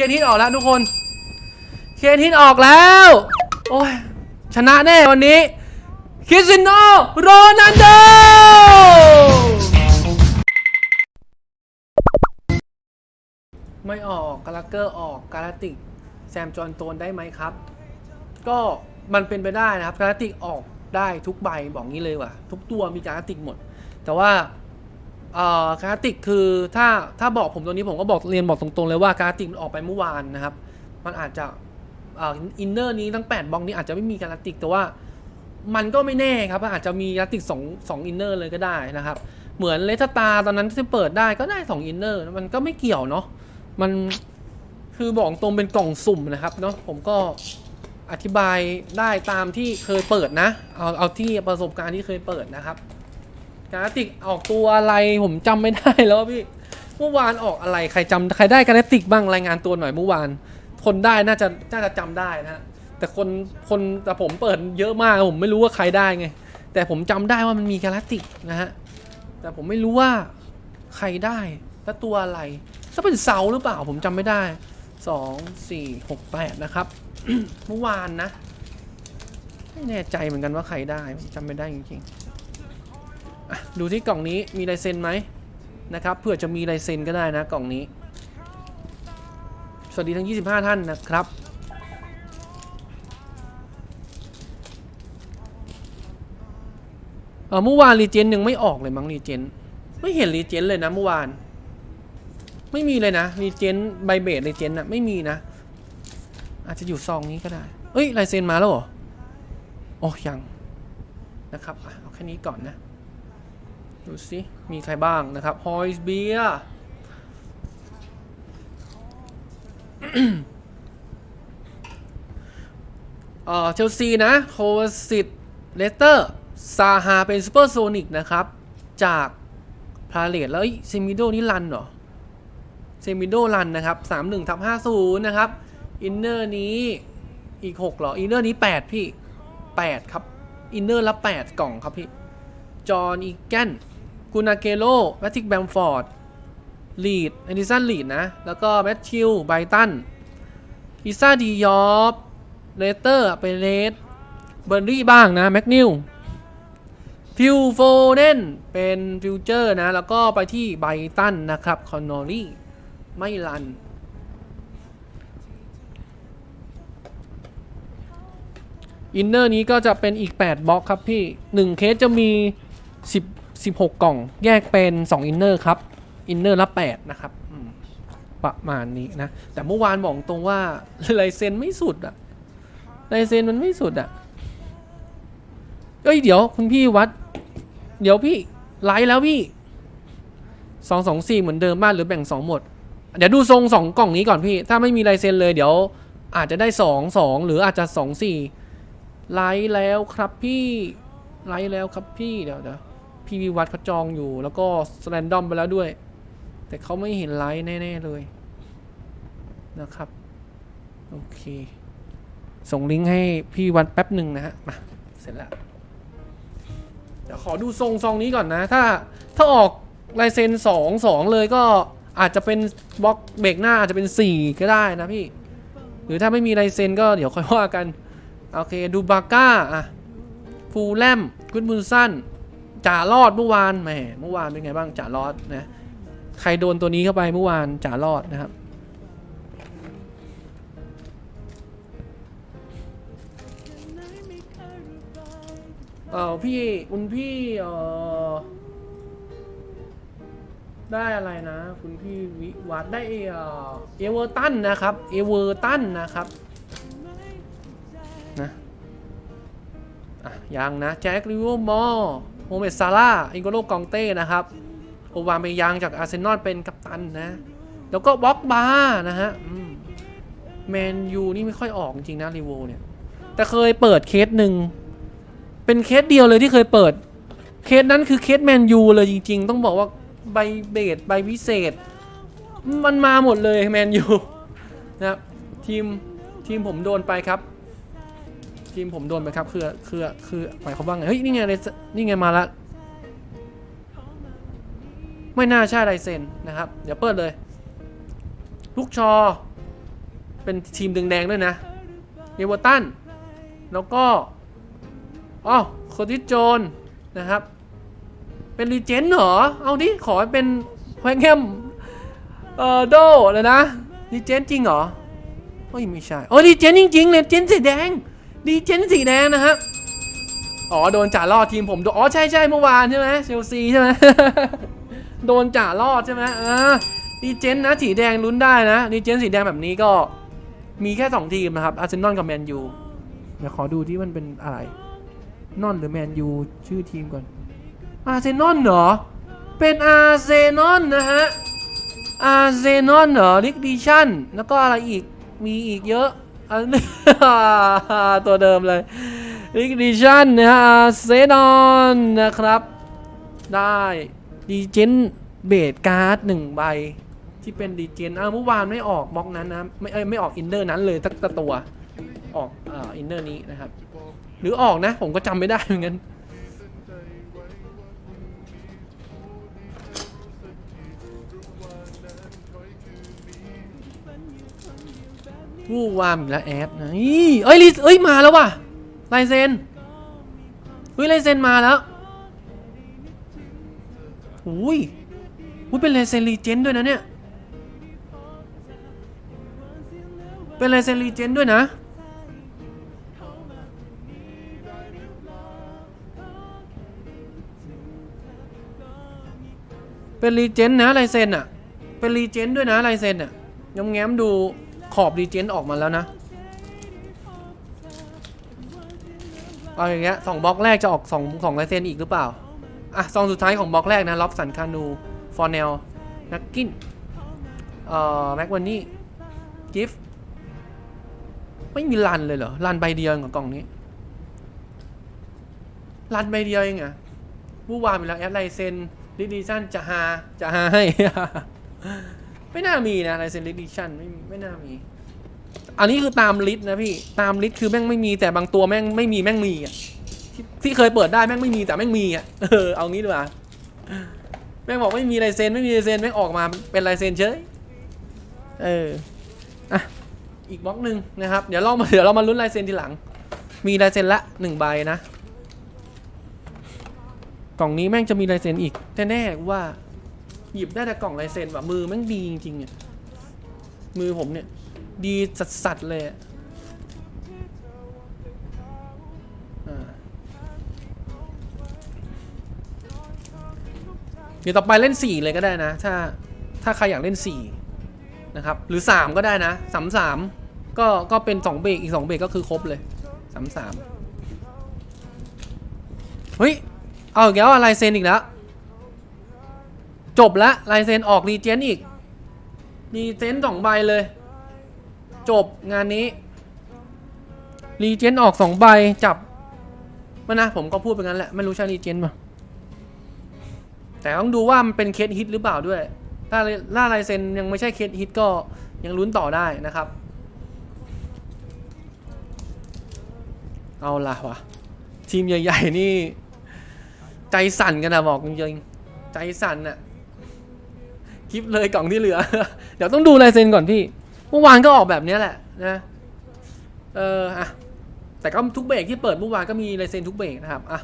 เคนฮิตออกแล้วทุกคน เคนฮิตออกแล้ว โอ้ย ชนะแน่วันนี้ คริสติโนโรนัลโดไม่ออกกาลาเกอร์ออกกาลาติก แซมจอนโตนได้ไหมครับ ก็มันเป็นไปได้นะครับกาลาติกออกได้ทุกใบบอกงี้เลยว่ะ ทุกตัวมีกาลาติกหมด แต่ว่า เอ่อกาลาติกคือถ้าถ้าบอกผมตรงนี้ผมก็บอกเรียนบอกตรงๆเลยว่ากาลาติกมันออกไปเมื่อวานนะครับ มันอาจจะเอ่ออินเนอร์นี้ทั้ง8บล็อกนี้อาจจะไม่มีกาลาติกแต่ว่ามันก็ไม่แน่ครับมันอาจจะมีกาลาติก2 2อินเนอร์เลยก็ได้นะครับ เหมือนเลสตาตอนนั้นที่เปิดได้ก็ได้2อินเนอร์มันก็ไม่เกี่ยวเนาะมันคือบอกตรงเป็นกล่องสุ่มนะครับเนาะผมก็อธิบายได้ตามที่เคยเปิดนะ เอาเอาที่ประสบการณ์ที่เคยเปิดนะครับ กาลาติกออกตัวอะไรผมจำไม่ได้แล้วพี่เมื่อวานออกอะไรใครจำใครได้กาลาติกบ้างรายงานตัวหน่อยเมื่อวาน คนได้น่าจะน่าจะจำได้นะฮะแต่คนคนแต่ผมเปิดเยอะมากผมไม่รู้ว่าใครได้ไง แต่ผมจำได้ว่ามันมีกาลาติกนะฮะแต่ผมไม่รู้ว่าใครได้และตัวอะไรถ้าเป็นเสาหรือเปล่าผมจำไม่ได้สองสี่หกแปดนะครับเมื่อวานนะไม่แน่ใจเหมือนกันว่าใครได้ผมจำไม่ได้จริงๆ ดูที่กล่องนี้มีลายเซ็นไหมนะครับเผื่อจะมีลายเซ็นก็ได้นะกล่องนี้ สวัสดีทั้ง 25 ท่านนะครับ เออเมื่อวานรีเจนยังไม่ออกเลยมั้งรีเจนไม่เห็นรีเจนเลยนะเมื่อวาน ไม่มีเลยนะรีเจนใบเบสรีเจนอะไม่มีนะ อาจจะอยู่ซองนี้ก็ได้ เอ้ยลายเซ็นมาแล้วเหรอ โอ้ยังนะครับเอาแค่นี้ก่อนนะ ดูสิมีใครบ้างนะครับฮอยส์เบียเอ่อเชลซีนะโควสิตเลสเตอร์ ซาฮาเป็นซูเปอร์โซนิกนะครับ จากพาเลตแล้วเซมิโดนี่รันเหรอเซมิโดรันนะครับ 31ทับ50 นะครับ อินเนอร์นี้อีก6เหรอ อินเนอร์นี้ 8 พี่ 8 ครับ อินเนอร์ละ 8 กล่องครับพี่ จอห์นอีแกน กูนาเกโลแมทติกแบมฟอร์ดลีดแอนดิสันลีดนะ แล้วก็แมทชิลไบตันอิซาดียอฟเลเตอร์เปเรสเบอร์รี่บ้างนะ แม็กนิวฟิลโฟเดนเป็นฟิวเจอร์นะ แล้วก็ไปที่ไบตันนะครับ คอนนอรี่ ไม่รัน อินเนอร์นี้ก็จะเป็นอีก 8บล็อกครับพี่ 1 เคสจะมี 10 16 กล่อง แยกเป็น2อินเนอร์ครับอินเนอร์ละ 8 นะครับประมาณนี้นะ แต่เมื่อวานบอกตรงว่าลายเซ็นไม่สุดอะลายเซ็นมันไม่สุดอะเอ้ยเดี๋ยวคุณพี่วัด เดี๋ยวพี่ไลฟ์แล้วพี่2 2 4เหมือนเดิมบ้านหรือแบ่ง2หมด เดี๋ยวดูทรง2กล่องนี้ก่อนพี่ ถ้าไม่มีลายเซ็นเลยเดี๋ยวอาจจะได้2 2หรืออาจจะ2 4ไลฟ์แล้วครับพี่ไลฟ์แล้วครับพี่เดี๋ยวเดี๋ยว พี่วิวัฒน์เขาจองอยู่ แล้วก็สแลนดอมไปแล้วด้วย แต่เขาไม่เห็นไลฟ์แน่ ๆ เลยนะครับ โอเค ส่งลิงก์ให้พี่วันแป๊บหนึ่งนะฮะมาเสร็จแล้วเดี๋ยวขอดูทรงซองนี้ก่อนนะ ถ้าถ้าออกลายเซ็นสองสองเลยก็อาจจะเป็นบล็อกเบรกหน้าอาจจะเป็นสี่ก็ได้นะพี่ หรือถ้าไม่มีลายเซ็นก็เดี๋ยวค่อยว่ากัน โอเค ดูบาก้า อะ ฟูลแลมกุดมุนสัน จ่ารอดเมื่อวานแหมเมื่อวานเป็นไงบ้างจ่ารอดนะใครโดนตัวนี้เข้าไปเมื่อวานจ่ารอดนะครับเออพี่คุณพี่เออได้อะไรนะ คุณพี่วิวัฒได้เออเอเวอร์ตันนะครับเอเวอร์ตันนะครับนะอะยังนะแจ็คลิเวอร์มอร์ โมเมดซาร่าอิงโกโลกองเต้นะครับโอวานไปยังจากอาร์เซนอลเป็นกัปตันนะ แล้วก็บล็อกบาร์นะฮะแมนยูนี่ไม่ค่อยออกจริงนะรีโวเนี่ย แต่เคยเปิดเคสหนึ่ง เป็นเคสเดียวเลยที่เคยเปิด เคสนั้นคือเคสแมนยูเลยจริง ๆ ต้องบอกว่าใบเบสใบพิเศษ มันมาหมดเลยแมนยูนะครับทีมทีมผมโดนไปครับ ทีมผมโดนไปครับคือคือคือหมายความว่าไงเฮ้ยนี่ไงเลยนี่ไงมาละไม่น่าใช่ลายเซนนะครับ เดี๋ยวเปิดเลย ลูกชอ เป็นทีมแดงๆด้วยนะเอเวอร์ตันแล้วก็อ๋อโคติโจนนะครับ เป็นรีเจนต์เหรอ เอาดิ ขอให้เป็นแฮงแฮมเอ่อโดเลยนะรีเจนต์จริงเหรอเฮ้ยไม่ใช่โอ้รีเจนต์จริงๆรีเจนสีแดง รีเจนสีแดงนะครับอ๋อโดนจ่าลอดทีมผมโดนอ๋อใช่ใช่เมื่อวานใช่ไหมเชลซีใช่ไหมโดนจ่าลอดใช่ไหมอ่าดีเจนนะสีแดงลุ้นได้นะดีเจนสีแดงแบบนี้ก็มีแค่ 2 ทีมนะครับอาร์เซนอลกับแมนยูเดี๋ยวขอดูที่มันเป็นอะไรนอนหรือแมนยูชื่อทีมก่อนอาร์เซนอลเหรอ เป็นอาร์เซนอลนะฮะอาร์เซนอลเหรอลิกดิชั่นแล้วก็อะไรอีกมีอีกเยอะ อันตัวเดิมเลยลิกดิชันนะฮะเซนอนนะครับ ได้ดีเจนเบดการ์ดหนึ่งใบ ที่เป็นดีเจนอ้าวเมื่อวานไม่ออกบล็อกนั้นนะไม่ไม่ออกอินเดอร์นั้นเลยสักตัวออกอินเดอร์นี้นะครับ หรือออกนะ ผมก็จำไม่ได้เหมือนกัน วู้วามอีกแล้วแอดนะอี้เอ้ยลิเอ้ยมาแล้วว่ะลายเซนเฮ้ยลายเซนมาแล้วอุ้ยอุ้ยเป็นลายเซนรีเจนด้วยนะเนี่ยเป็นลายเซนรีเจนด้วยนะเป็นรีเจนนะลายเซนอะเป็นรีเจนด้วยนะลายเซนอะยำแง้มดู ขอบรีเจนออกมาแล้วนะ เอาอย่างเงี้ยสองบล็อกแรกจะออกสองสองลายเซนอีกหรือเปล่า อะซองสุดท้ายของบล็อกแรกนะล็อบสันคานู ฟอร์เนล นักกิน เอ่อ แม็กวันนี่กิฟไม่มีรันเลยเหรอ รันใบเดียวเองของกล่องนี้ รันใบเดียวเองอะวู้วามไปแล้วแอดไลเซนลิดิชันจะหาจะหาให้ ไม่น่ามีนะไลเซนลิดิชันไม่ไม่น่ามี อันนี้คือตามลิสต์นะพี่ตามลิสต์คือแม่งไม่มีแต่บางตัวแม่งไม่มีแม่งมีอะที่ที่เคยเปิดได้แม่งไม่มีแต่แม่งมีอะเออเอางี้ดีกว่าแม่งบอกไม่มีลายเซนไม่มีลายเซนแม่งออกมาเป็นลายเซนเฉยเอออะอีกบล็อกหนึ่งนะครับ เดี๋ยวเรามาเดี๋ยวเรามาลุ้นลายเซนทีหลัง มีลายเซนละหนึ่งใบนะกล่องนี้แม่งจะมีลายเซนอีกแน่ๆว่า หยิบได้แต่กล่องลายเซ็นว่ะมือแม่งดีจริงๆอะมือผมเนี่ย ดีสัดๆเลยอ่าเดี๋ยวต่อไปเล่น 4 เลยก็ได้นะ ถ้าถ้าใครอยากเล่น 4 นะครับ หรือ 3 ก็ได้นะสามสามก็ก็เป็น 2 เบรกอีก 2 เบรกก็คือครบเลยสามสามเฮ้ย เอาอีกแล้วอะลายเซนอีกแล้ว จบละลายเซ็นออกรีเจนอีก รีเจนสองใบเลย จบงานนี้ รีเจนออกสองใบจับมานะผมก็พูดไปงั้นแหละ ไม่รู้ใช่รีเจนป่ะแต่ต้องดูว่ามันเป็นเคสฮิตหรือเปล่าด้วย ถ้าล่าลายเซ็นยังไม่ใช่เคสฮิตก็ยังลุ้นต่อได้นะครับ เอาละวะทีมใหญ่ ๆ นี่ ใจสั่นกันนะบอกจริงๆใจสั่นน่ะ คลิปเลยกล่องที่เหลือ เดี๋ยวต้องดูลายเซ็นก่อนพี่ เมื่อวานก็ออกแบบเนี้ยแหละนะ เอออะแต่ก็ทุกเบรกที่เปิดเมื่อวานก็มีลายเซ็นทุกเบรกนะครับ อะ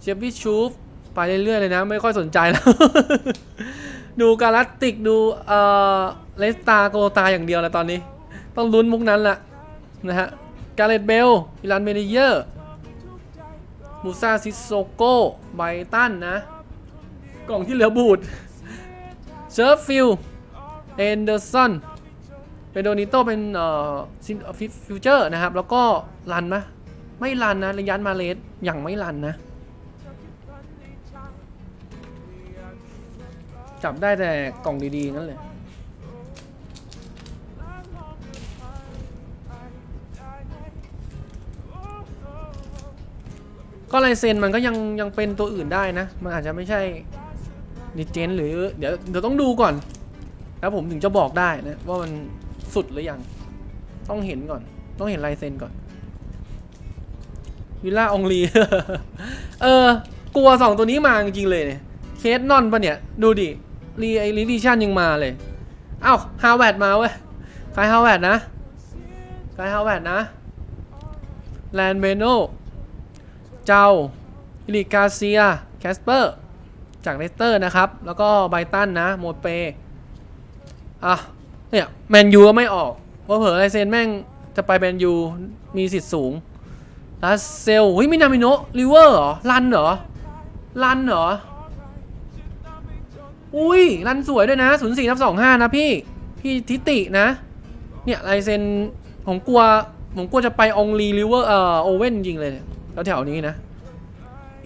เชฟวี่ชูฟไปเรื่อยๆเลยนะ ไม่ค่อยสนใจแล้ว ดูการัตติกดูเอ่อเลสตาโกตาอย่างเดียวแล้วตอนนี้ ต้องลุ้นมุกนั้นแหละนะฮะ กาเลตเบลอิลันเมเนเยอร์ มูซาซิโซโกไบตันนะ กล่องที่เหลือบูด เชอร์ฟฟิลเอนเดอร์สันเป็นโดนิโตเป็นเอ่อซินฟิวเจอร์นะครับ แล้วก็รันไหมไม่รันนะระยันมาเลสอย่างไม่รันนะ จับได้แต่กล่องดีๆนั่นเลยก็ลายเซ็นมันก็ยังยังเป็นตัวอื่นได้นะ มันอาจจะไม่ใช่ ดิเจนหรือเดี๋ยวเดี๋ยวต้องดูก่อน แล้วผมถึงจะบอกได้นะว่ามันสุดหรือยัง ต้องเห็นก่อน ต้องเห็นลายเซ็นก่อนวิลล่าองลี เออ กลัวสองตัวนี้มาจริงเลยเนี่ย เคสนอนปะเนี่ย ดูดิ รีไอรีดิชันยังมาเลย เอ้าฮาวเวดมาเว้ยใครฮาวเวดนะกายฮาวเวดนะ แลนเบโน เจ้าอิลิกาเซีย แคสเปอร์ จากเลสเตอร์นะครับ แล้วก็ไบตันนะ โมเปอะเนี่ยแมนยูก็ไม่ออกเพราะเผลอไอเซนแม่งจะไปแมนยูมีสิทธิ์สูงลาเซลเฮ้ยมินามิโนะริเวอร์เหรอลันเหรอลันเหรออุ้ยรันสวยด้วยนะ0 4ทับ25นะพี่ พี่ทิตินะ เนี่ยลายเซนผมกลัวผมกลัวจะไปองลีริเวอร์เอ่อโอเว่นจริงเลยเนี่ยแถวนี้นะ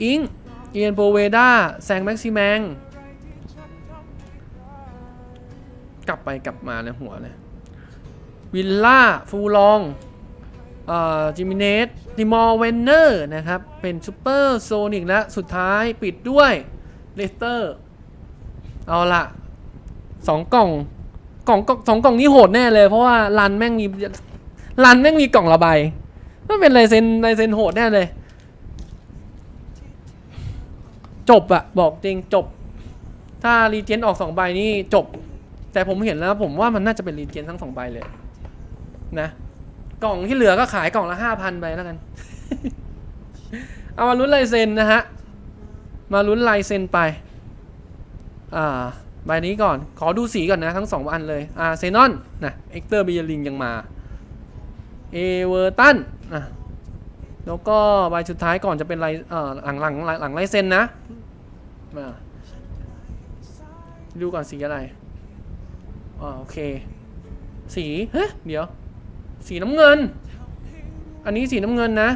อิง เอียนโปเวด้าแซงแม็กซิแมง กลับไปกลับมาในหัวเลยวิลล่า ฟูลองเอ่อจิมิเนสดิมอร์เวนเนอร์นะครับ เป็นซูเปอร์โซนิกและสุดท้ายปิดด้วยเลสเตอร์ เอาละสองกล่องกล่องสองกล่องนี้โหดแน่เลย เพราะว่ารันแม่งมีรันแม่งมีกล่องระบายมันเป็นลายเซ็นลายเซ็นโหดแน่เลย จบอะบอกจริงจบ ถ้ารีเจนออกสองใบนี่จบ แต่ผมเห็นแล้วผมว่ามันน่าจะเป็นรีเจนทั้งสองใบเลย นะ กล่องที่เหลือก็ขายกล่องละห้าพันไปแล้วกัน เอามาลุ้นลายเซ็นนะฮะ มาลุ้นลายเซ็นไป อ่าใบนี้ก่อน ขอดูสีก่อนนะ ทั้งสองอันเลยอ่าเซนอนนะเอ็กเตอร์เบียริงยังมา เอเวอร์ตันอะ แล้วก็ใบสุดท้ายก่อนจะเป็นลายเอ่อหลังหลังหลังหลังลายเซ็นนะ มาดูก่อนสีอะไรอ่าโอเค สี เฮ้ยเดี๋ยว สีน้ำเงิน อันนี้สีน้ำเงินนะ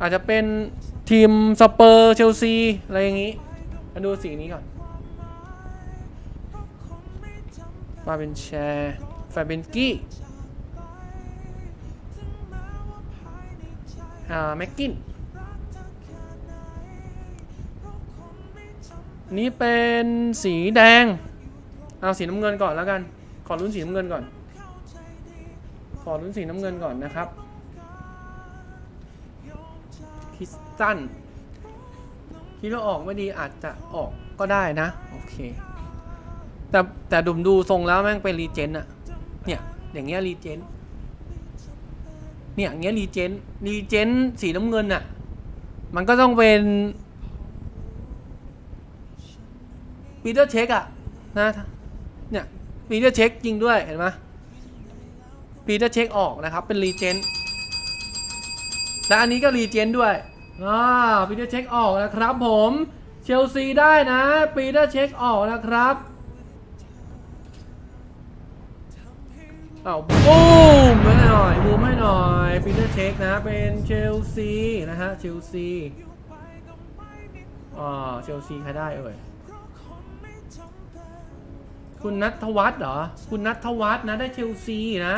อาจจะเป็นทีมสเปอร์เชลซี อะไรอย่างนี้มาดูสีนี้ก่อน มาเป็นแชร์แฟเบนกี้ แม็กกินนี่เป็นสีแดง เอาสีน้ำเงินก่อนแล้วกัน ขอรุ้นสีน้ำเงินก่อน ขอรุ้นสีน้ำเงินก่อนนะครับพิสตันคิดว่าออกไม่ดีอาจจะออกก็ได้นะ โอเค แต่แต่ดุมดูทรงแล้วแม่งเป็นรีเจนอะเนี่ย อย่างเงี้ยรีเจน เนี่ยอย่างเงี้ยรีเจนรีเจนสีน้ำเงินอะมันก็ต้องเป็นปีเตอร์เช็คอะนะเนี่ยปีเตอร์เช็คจริงด้วยเห็นไหมปีเตอร์เช็คออกนะครับ เป็นรีเจนและอันนี้ก็รีเจนด้วยอ่าปีเตอร์เช็คออกนะครับผมเชลซีได้นะ ปีเตอร์เช็คออกนะครับเอาบู มให้หน่อยบูมให้หน่อยปีเตอร์เช็คนะเป็นเชลซีนะฮะเชลซีอ่าเชลซีใครได้เอ่ยคุณนัทวัฒน์เหรอ คุณนัทวัฒน์นะได้เชลซีนะ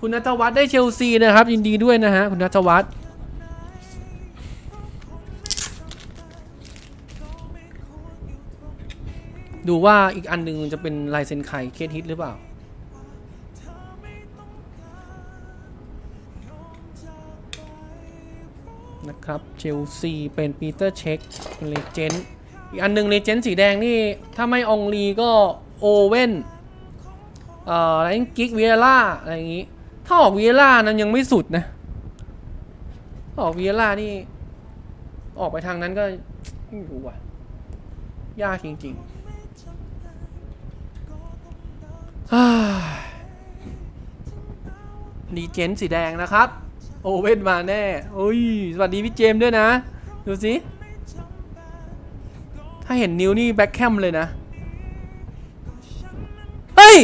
คุณนัทวัฒน์ได้เชลซีนะครับ ยินดีด้วยนะฮะคุณนัทวัฒน์ดูว่าอีกอันหนึ่งจะเป็นลายเซ็นใครเคสฮิตหรือเปล่า นะครับเชลซีเป็นปีเตอร์เช็คเลเจนด์อีกอันหนึ่งเลเจนด์สีแดงนี่ ถ้าไม่องลีก็โอเว่นเอ่ออะไรกิกเวียล่าอะไรอย่างงี้ ถ้าออกเวียล่านั้นยังไม่สุดนะ ออกเวียล่านี่ ออกไปทางนั้นก็ไม่รู้ว่ะ ยากจริงๆดีเจนสีแดงนะครับ โอเว่นมาแน่โอ้ย สวัสดีพี่เจมส์ด้วยนะ ดูสิ ถ้าเห็นนิ้วนี่แบ็คแคมเลยนะ เฮ้ย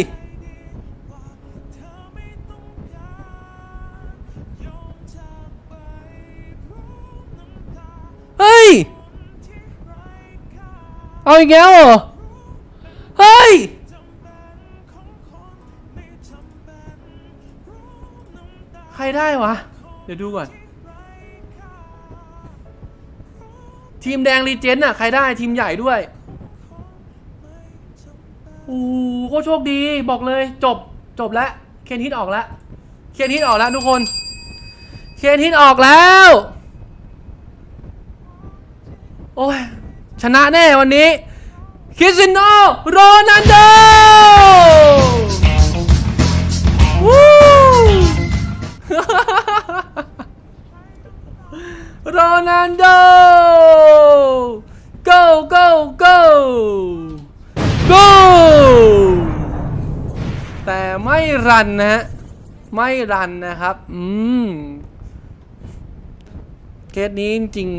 เฮ้ย เอาอีกแล้วเหรอ เฮ้ย ใครได้วะ เดี๋ยวดูก่อน ทีมแดงรีเจนต์อะ ใครได้ทีมใหญ่ด้วย โอ้โหโคตรโชคดีบอกเลยจบจบแล้ว เคนฮิตออกแล้ว เคนฮิตออกแล้วทุกคน เคนฮิตออกแล้ว โอ้ย ชนะแน่วันนี้ คริสติโนโรนัลโด นันโด go go go go แต่ไม่รันนะฮะ ไม่รันนะครับ อืม เคสนี้จริง